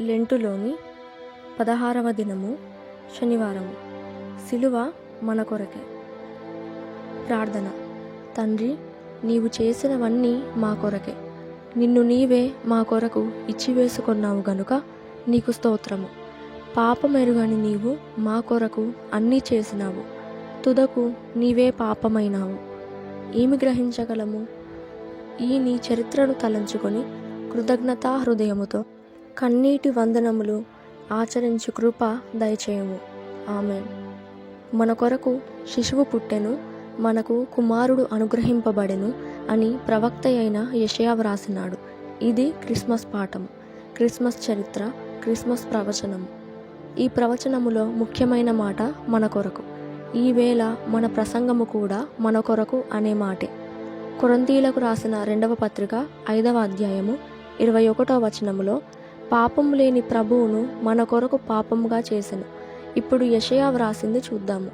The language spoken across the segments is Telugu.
లెంటులోని పదహారవ దినము శనివారము. సిలువ మన కొరకే. ప్రార్థన. తండ్రి నీవు చేసినవన్నీ మా కొరకే. నిన్ను నీవే మా కొరకు ఇచ్చివేసుకున్నావు గనుక నీకు స్తోత్రము. పాపమెరుగని నీవు మా కొరకు అన్నీ చేసినావు. తుదకు నీవే పాపమైనావు. ఏమి గ్రహించగలము? ఈ నీ చరిత్రను తలంచుకొని కృతజ్ఞతా హృదయముతో కన్నీటి వందనములు ఆచరించు కృప దయచేయము. ఆమె మన కొరకు శిశువు పుట్టెను మనకు కుమారుడు అనుగ్రహింపబడెను అని ప్రవక్త అయిన యషయా వ్రాసినాడు ఇది క్రిస్మస్ పాఠం క్రిస్మస్ చరిత్ర క్రిస్మస్ ప్రవచనం. ఈ ప్రవచనములో ముఖ్యమైన మాట మన కొరకు. ఈవేళ మన ప్రసంగము కూడా మన కొరకు అనే మాటే. కొరంతీలకు రాసిన రెండవ పత్రిక ఐదవ అధ్యాయము ఇరవై ఒకటో వచనములో పాపము లేని ప్రభువును మన కొరకు పాపముగా చేసెను. ఇప్పుడు యషయా వ్రాసింది చూద్దాము.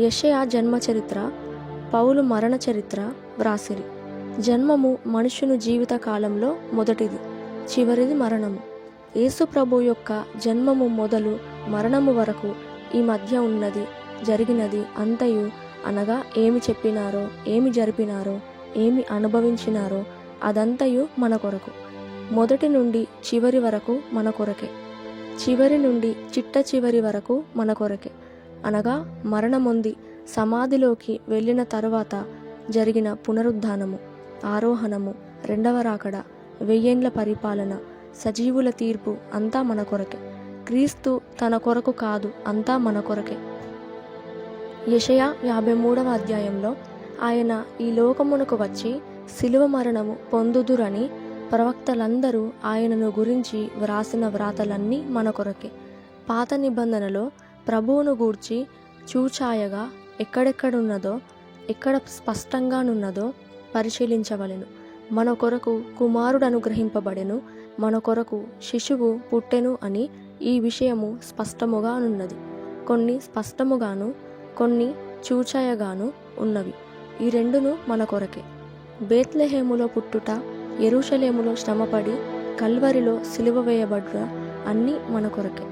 యషయా జన్మ చరిత్ర పౌలు మరణ చరిత్ర వ్రాసిరి. జన్మము మనుషుని జీవిత కాలంలో మొదటిది చివరిది మరణము. యేసు ప్రభు యొక్క జన్మము మొదలు మరణము వరకు ఈ మధ్య ఉన్నది జరిగినది అంతయు అనగా ఏమి చెప్పినారో ఏమి జరిపినారో ఏమి అనుభవించినారో అదంతయు మన కొరకు. మొదటి నుండి చివరి వరకు మన కొరకే. చివరి నుండి చిట్ట చివరి వరకు మన కొరకే. అనగా మరణమొంది సమాధిలోకి వెళ్ళిన తరువాత జరిగిన పునరుద్ధానము ఆరోహణము రెండవ రాకడ వెయ్యేండ్ల పరిపాలన సజీవుల తీర్పు అంతా మన కొరకే. క్రీస్తు తన కొరకు కాదు అంతా మన కొరకే. యషయ యాభై మూడవ అధ్యాయంలో ఆయన ఈ లోకమునకు వచ్చి శిలువ మరణము పొందుదురని ప్రవక్తలందరూ ఆయనను గురించి వ్రాసిన వ్రాతలన్నీ మన కొరకే. పాత నిబంధనలో ప్రభువును గూర్చి చూచాయగా ఎక్కడెక్కడున్నదో ఎక్కడ స్పష్టంగానున్నదో పరిశీలించవలెను. మన కొరకు కుమారుడు అనుగ్రహింపబడెను మన కొరకు శిశువు పుట్టెను అని ఈ విషయము స్పష్టముగానున్నది. కొన్ని స్పష్టముగాను కొన్ని చూచాయగాను ఉన్నవి. ఈ రెండును మన కొరకే. బేత్లెహేములో పుట్టుట ఎరుషలేములో శ్రమపడి కల్వరిలో సిలువ వేయబడ్డ అన్నీ మన కొరకే.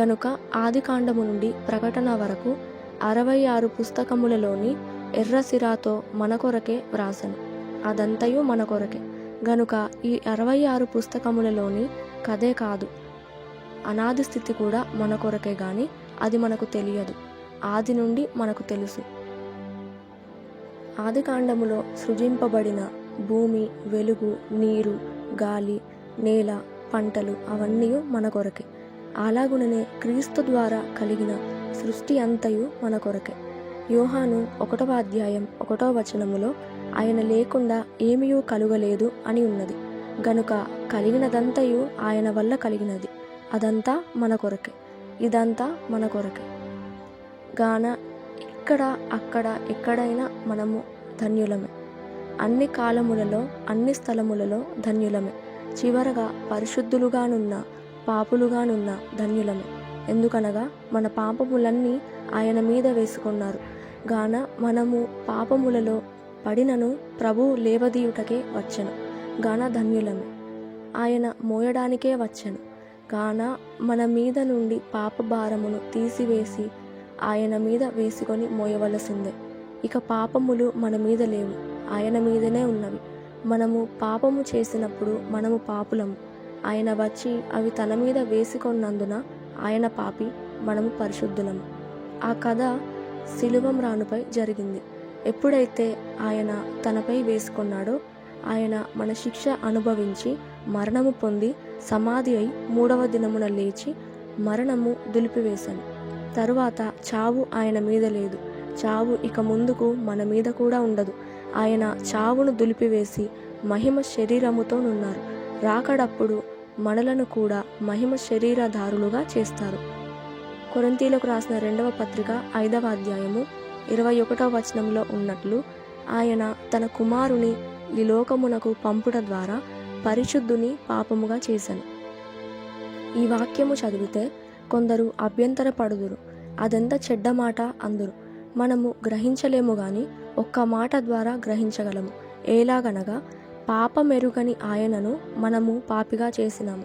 గనుక ఆదికాండము నుండి ప్రకటన వరకు అరవై ఆరు పుస్తకములలోని ఎర్రసిరాతో మన కొరకే వ్రాసను. అదంతయు మన కొరకే. గనుక ఈ అరవై ఆరు పుస్తకములలోని కథే కాదు. అనాది స్థితి కూడా మన కొరకే గాని అది మనకు తెలియదు. ఆది నుండి మనకు తెలుసు. ఆదికాండములో సృజింపబడిన భూమి వెలుగు నీరు గాలి నేల పంటలు అవన్నీ మన కొరకే. అలాగుననే క్రీస్తు ద్వారా కలిగిన సృష్టి అంతయు మన కొరకే. యోహాను ఒకటవ అధ్యాయం ఒకటవ వచనములో ఆయన లేకుండా ఏమీయూ కలుగలేదు అని ఉన్నది. గనుక కలిగినదంతయు ఆయన వల్ల కలిగినది. అదంతా మన కొరకే. ఇదంతా మన కొరకే. గాన ఇక్కడ అక్కడ ఎక్కడైనా మనము ధన్యులమే. అన్ని కాలములలో అన్ని స్థలములలో ధన్యులమే. చివరగా పరిశుద్ధులుగానున్న పాపులుగానున్న ధన్యులమే. ఎందుకనగా మన పాపములన్నీ ఆయన మీద వేసుకున్నారు. గాన మనము పాపములలో పడినను ప్రభు లేవదీయుటకే వచ్చను. గాన ధన్యులమే. ఆయన మోయడానికే వచ్చను. గాన మన మీద నుండి పాప భారమును తీసివేసి ఆయన మీద వేసుకొని మోయవలసిందే. ఇక పాపములు మన మీద లేవు. ఆయన మీదనే ఉన్నవి. మనము పాపము చేసినప్పుడు మనము పాపులము. ఆయన వచ్చి అవి తన మీద వేసుకున్నందున ఆయన పాపి మనము పరిశుద్ధులము. ఆ కథ శిలువం రానుపై జరిగింది. ఎప్పుడైతే ఆయన తనపై వేసుకున్నాడో ఆయన మన శిక్ష అనుభవించి మరణము పొంది సమాధి అయి మూడవ దినమున లేచి మరణము దులిపివేశాను తరువాత చావు ఆయన మీద లేదు. చావు ఇక ముందుకు మన మీద కూడా ఉండదు. ఆయన చావును దులిపివేసి మహిమ శరీరముతోనున్నారు రాకడప్పుడు మనలను కూడా మహిమ శరీరధారులుగా చేస్తారు. కొరంతీలకు రాసిన రెండవ పత్రిక ఐదవ అధ్యాయము ఇరవై ఒకటవ వచనంలో ఉన్నట్లు ఆయన తన కుమారుని ఈ లోకమునకు పంపుట ద్వారా పరిశుద్ధుని పాపముగా చేశాను. ఈ వాక్యము చదివితే కొందరు అభ్యంతరపడుదురు. అదంతా చెడ్డ మాట అందురు. మనము గ్రహించలేము గాని ఒక్క మాట ద్వారా గ్రహించగలము. ఎలాగనగా పాపమెరుగని ఆయనను మనము పాపిగా చేసినాము.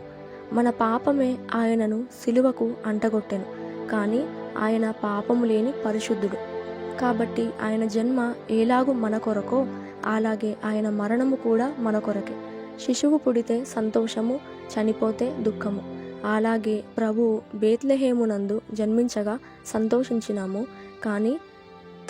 మన పాపమే ఆయనను సిలువకు అంటగొట్టెను. కానీ ఆయన పాపము లేని పరిశుద్ధుడు. కాబట్టి ఆయన జన్మ ఎలాగు మన కొరకో అలాగే ఆయన మరణము కూడా మన కొరకే. శిశువు పుడితే సంతోషము చనిపోతే దుఃఖము. అలాగే ప్రభు బేత్లహేమునందు జన్మించగా సంతోషించినాము. కానీ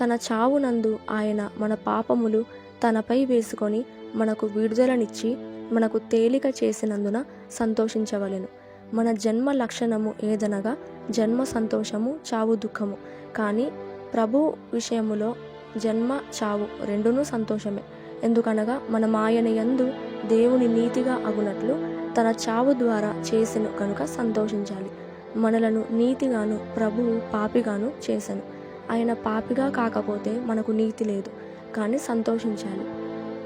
తన చావునందు ఆయన మన పాపములు తనపై వేసుకొని మనకు విడుదలనిచ్చి మనకు తేలిక చేసినందున సంతోషించవలెను. మన జన్మ లక్షణము ఏదనగా జన్మ సంతోషము చావు దుఃఖము. కానీ ప్రభు విషయములో జన్మ చావు రెండునూ సంతోషమే. ఎందుకనగా మనం ఆయన యందు దేవుని నీతిగా అగునట్లు తన చావు ద్వారా చేసిన కనుక సంతోషించాలి. మనలను నీతిగాను ప్రభువు పాపిగాను చేశాను ఆయన పాపిగా కాకపోతే మనకు నీతి లేదు కానీ సంతోషించాలి.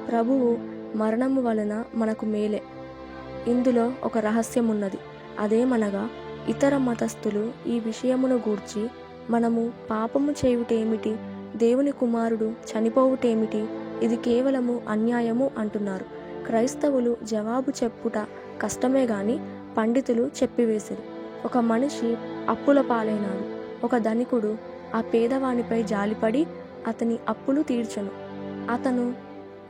ప్రభువు మరణము వలన మనకు మేలే. ఇందులో ఒక రహస్యం ఉన్నది అదేమనగా ఇతర మతస్థులు ఈ విషయమును గూర్చి మనము పాపము చేయుటేమిటి దేవుని కుమారుడు చనిపోవుటేమిటి ఇది కేవలము అన్యాయము అంటున్నారు. క్రైస్తవులు జవాబు చెప్పుట కష్టమే గాని పండితులు చెప్పివేశారు ఒక మనిషి అప్పుల పాలైనాడు. ఒక ధనికుడు ఆ పేదవానిపై జాలిపడి అతని అప్పులు తీర్చను. అతను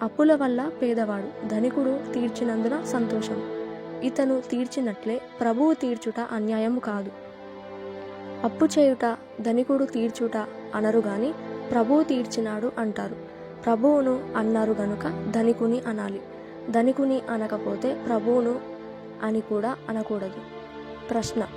అప్పుల వల్ల పేదవాడు ధనికుడు తీర్చినందున సంతోషం. ఇతను తీర్చినట్లే ప్రభువు తీర్చుట అన్యాయము కాదు. అప్పు చేయుట ధనికుడు తీర్చుట అనరు గాని ప్రభువు తీర్చినాడు అంటారు. ప్రభువును అన్నారు గనుక ధనికుని అనాలి. ధనికుని అనకపోతే ప్రభువును అని కూడా అనకూడదు. ప్రశ్న.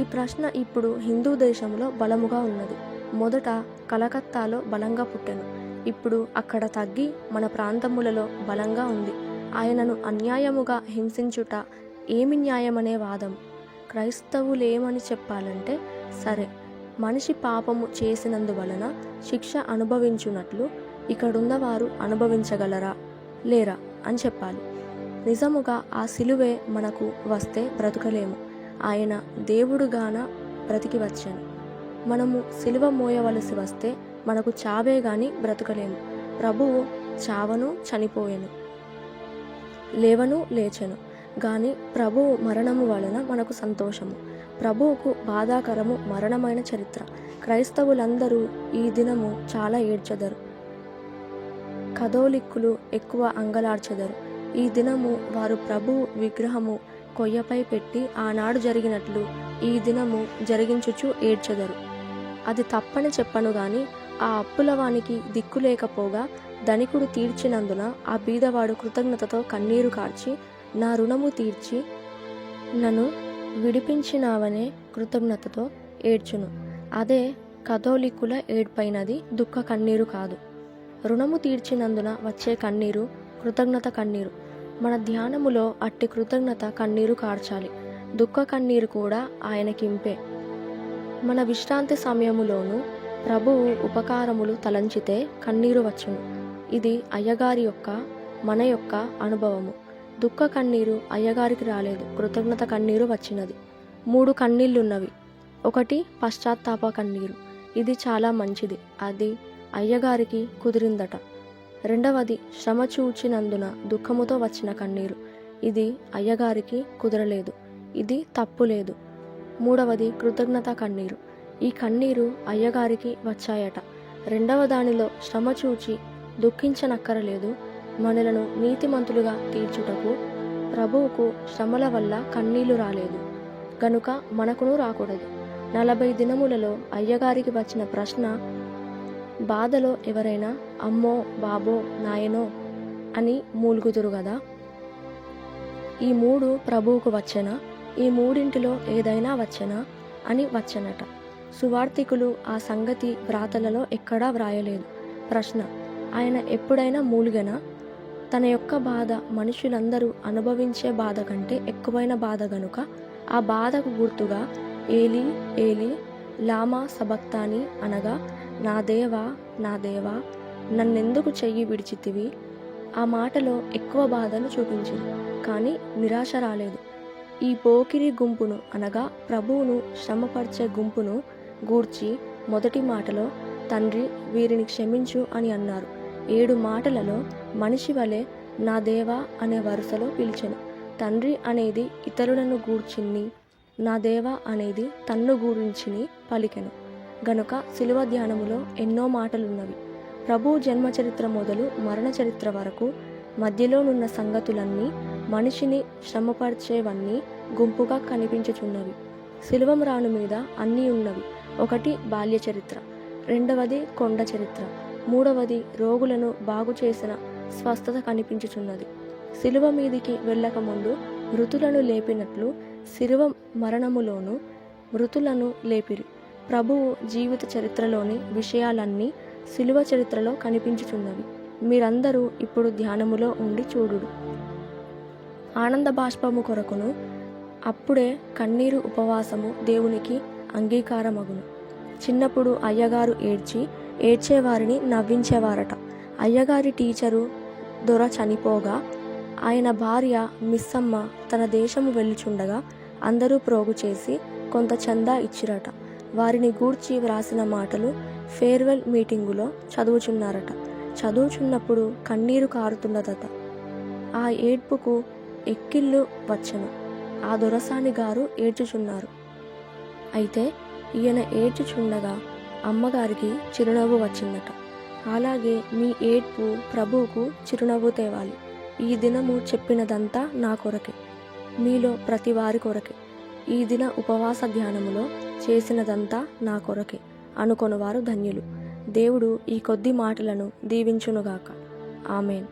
ఈ ప్రశ్న ఇప్పుడు హిందూ దేశంలో బలముగా ఉన్నది. మొదట కలకత్తాలో బలంగా పుట్టెను. ఇప్పుడు అక్కడ తగ్గి మన ప్రాంతములలో బలంగా ఉంది. ఆయనను అన్యాయముగా హింసించుట ఏమి న్యాయమనే వాదం. క్రైస్తవులేమని చెప్పాలంటే సరే మనిషి పాపము చేసినందువలన శిక్ష అనుభవించున్నట్లు ఇక్కడున్నవారు అనుభవించగలరా? లేరా? అని చెప్పాలి. నిజముగా ఆ సిలువే మనకు వస్తే బ్రతకలేము. ఆయన దేవుడుగాన బ్రతికి వచ్చాను మనము సిలువ మోయవలసి వస్తే మనకు చావే గాని బ్రతకలేము. ప్రభువు చావను చనిపోయెను లేవను లేచెను. గాని ప్రభువు మరణము వలన మనకు సంతోషము. ప్రభువుకు బాధాకరము మరణమైన చరిత్ర. క్రైస్తవులందరూ ఈ దినము చాలా ఏడ్చెదరు. కథోలిక్కులు ఎక్కువ అంగలార్చెదరు ఈ దినము వారు ప్రభువు విగ్రహము కొయ్యపై పెట్టి ఆనాడు జరిగినట్లు ఈ దినము జరిగించుచు ఏడ్చెదరు. అది తప్పని చెప్పను గాని ఆ అప్పులవానికి దిక్కు లేకపోగా ధనికుడు తీర్చినందున ఆ బీదవాడు కృతజ్ఞతతో కన్నీరు కార్చి నా రుణము తీర్చి నన్ను విడిపించినావనే కృతజ్ఞతతో ఏడ్చును. అదే కథోలిక్కుల ఏడ్పైనది దుఃఖ కన్నీరు కాదు. రుణము తీర్చినందున వచ్చే కన్నీరు కృతజ్ఞత కన్నీరు. మన ధ్యానములో అట్టి కృతజ్ఞత కన్నీరు కార్చాలి. దుఃఖ కన్నీరు కూడా ఆయనకింపే. మన విశ్రాంతి సమయములోను ప్రభువు ఉపకారములు తలంచితే కన్నీరు వచ్చును. ఇది అయ్యగారి యొక్క మన యొక్క అనుభవము. దుఃఖ కన్నీరు అయ్యగారికి రాలేదు. కృతజ్ఞత కన్నీరు వచ్చినది. మూడు కన్నీళ్ళున్నవి ఒకటి పశ్చాత్తాప కన్నీరు. ఇది చాలా మంచిది. అది అయ్యగారికి కుదిరిందట. రెండవది శ్రమ చూచినందున దుఃఖముతో వచ్చిన కన్నీరు. ఇది అయ్యగారికి కుదరలేదు. ఇది తప్పు లేదు మూడవది కృతజ్ఞత కన్నీరు. ఈ కన్నీరు అయ్యగారికి వచ్చాయట. రెండవ దానిలో శ్రమ చూచి దుఃఖించనక్కరలేదు. మనలను నీతిమంతులుగా తీర్చుటకు ప్రభువుకు శ్రమల వల్ల కన్నీళ్ళు రాలేదు. గనుక మనకును రాకూడదు. నలభై దినములలో అయ్యగారికి వచ్చిన ప్రశ్న బాధలో ఎవరైనా అమ్మో బాబో నాయనో అని మూలుగుదురు కదా ఈ మూడు ప్రభువుకు వచ్చెనా? ఈ మూడింటిలో ఏదైనా వచ్చనా? అని వచ్చనట. సువార్థికులు ఆ సంగతి వ్రాతలలో ఎక్కడా వ్రాయలేదు. ప్రశ్న ఆయన ఎప్పుడైనా మూలిగనా? తన యొక్క బాధ మనుషులందరూ అనుభవించే బాధ కంటే ఎక్కువైన బాధ గనుక ఆ బాధకు గుర్తుగా ఏలి ఏలి లామా సబక్తాని అనగా నా దేవా నా దేవా నన్నెందుకు చెయ్యి విడిచితివి? ఆ మాటలో ఎక్కువ బాధను చూపించింది. కానీ నిరాశ రాలేదు. ఈ పోకిరి గుంపును అనగా ప్రభువును శ్రమపరిచే గుంపును గూర్చి మొదటి మాటలో తండ్రి వీరిని క్షమించు అని అన్నారు. ఏడు మాటలలో మనిషి వలె నా దేవా అనే వరుసలో పిలిచెను. తండ్రి అనేది ఇతరులను గూర్చిని నా దేవా అనేది తన్ను గూర్చిని పలికెను. గనుక శిలువ ధ్యానములో ఎన్నో మాటలున్నవి. ప్రభు జన్మ చరిత్ర మొదలు మరణ చరిత్ర వరకు మధ్యలోనున్న సంగతులన్నీ మనిషిని శ్రమపరిచేవన్నీ గుంపుగా కనిపించుచున్నవి. శిలువం రాను మీద అన్నీ ఉన్నవి. ఒకటి బాల్య చరిత్ర రెండవది కొండ చరిత్ర మూడవది రోగులను బాగు చేసిన స్వస్థత కనిపించుచున్నది. శిలువ మీదికి వెళ్ళకముందు మృతులను లేపినట్లు శిలువ మరణములోను మృతులను లేపిరి. ప్రభువు జీవిత చరిత్రలోని విషయాలన్నీ శిలువ చరిత్రలో కనిపించుచున్నవి. మీరందరూ ఇప్పుడు ధ్యానములో ఉండి చూడుడు. ఆనంద బాష్పము కొరకును అప్పుడే కన్నీరు ఉపవాసము దేవునికి అంగీకారమగును. చిన్నప్పుడు అయ్యగారు ఏడ్చి ఏడ్చేవారిని నవ్వించేవారట. అయ్యగారి టీచరు దొర చనిపోగా ఆయన భార్య మిస్సమ్మ తన దేశము వెళ్ళుచుండగా అందరూ ప్రోగు చేసి కొంత చందా ఇచ్చిరట. వారిని గూర్చి వ్రాసిన మాటలు ఫేర్వెల్ మీటింగులో చదువుచున్నారట. చదువుచున్నప్పుడు కన్నీరు కారుతున్నదట. ఆ ఏడ్పుకు ఎక్కిళ్ళు వచ్చను. ఆ దొరసాని గారు ఏడ్చుచున్నారు. అయితే ఈయన ఏడ్చుచుండగా అమ్మగారికి చిరునవ్వు వచ్చిందట. అలాగే మీ ఏడ్పు ప్రభువుకు చిరునవ్వు తేవాలి. ఈ దినము చెప్పినదంతా నా కొరకే. మీలో ప్రతి వారి కొరకే. ఈ దిన ఉపవాస ధ్యానములో చేసినదంతా నా కొరకే అనుకొనువారు ధన్యులు. దేవుడు ఈ కొద్ది మాటలను దీవించునుగాక. ఆమెన్.